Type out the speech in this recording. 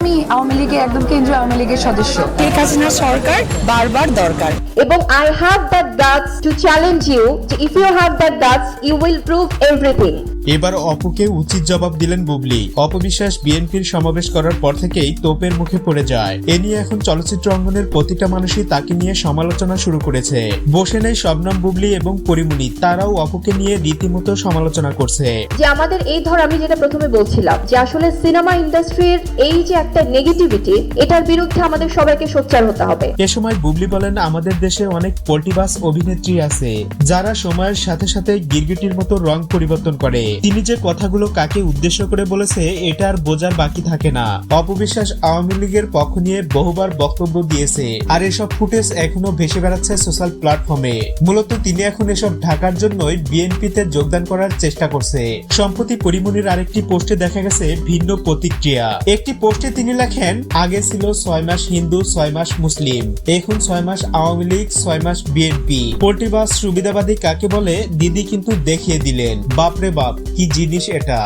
আমি আওয়ামী লীগের একদম কেন্দ্রীয় আওয়ামী লীগের সদস্য। শেখ হাসিনা সরকার বারবার দরকার। এবং I have that guts to challenge you if you have that guts you will prove everything এবার অপুকে উচিত জবাব দিলেন বুবলি। অপবিশ্বাস বিএনপির সমাবেশ করার পর থেকেই তোপের মুখে পড়ে যায়। এ নিয়ে এখন চলচ্চিত্র অঙ্গনের প্রতিটা মানুষই তাকে নিয়ে সমালোচনা শুরু করেছে। বসে নেই শবনম বুবলি এবং পরিমণি তারাও অপুকে নিয়ে রীতিমতো সমালোচনা করছে। যে আমাদের এই ধর আমি যেটা প্রথমে বলছিলাম যে আসলে সিনেমা ইন্ডাস্ট্রির এই যে একটা নেগেটিভিটি এটার বিরুদ্ধে আমাদের সবাইকে সোচ্চার হতে হবে। এ সময় বুবলি বলেন আমাদের দেশে অনেক পল্টিবাস অভিনেত্রী আছে যারা সময়ের সাথে সাথে গিরগিটির মতো রং পরিবর্তন করে। তিনি যে কথাগুলো কাকে উদ্দেশ্য করে বলেছে, এটা আর বোঝার বাকি থাকে না। অপবিশ্বাস আওয়ামী লীগের পক্ষ নিয়ে বহুবার বক্তব্য দিয়েছে। আর এসব ফুটেজ এখনও ভেসে বেড়াচ্ছে সোশ্যাল প্ল্যাটফর্মে। মূলত তিনি এখন এসব ঢাকার জন্যই বিএনপিতে যোগদান করার চেষ্টা করছে। সম্প্রতি পরিমণির আরেকটি পোস্টে দেখা গেছে ভিন্ন প্রতিক্রিয়া। একটি পোস্টে তিনি লেখেন, আগে ছিল ছয় মাস হিন্দু, ছয় মাস মুসলিম। এখন ছয় মাস আওয়ামী লীগ, ছয় মাস বিএনপি। পোল্ট্রি বাস সুবিধাবাদী কাকে বলে, দিদি কিন্তু দেখিয়ে দিলেন। বাপরে বাপ। কি জিনিস এটা?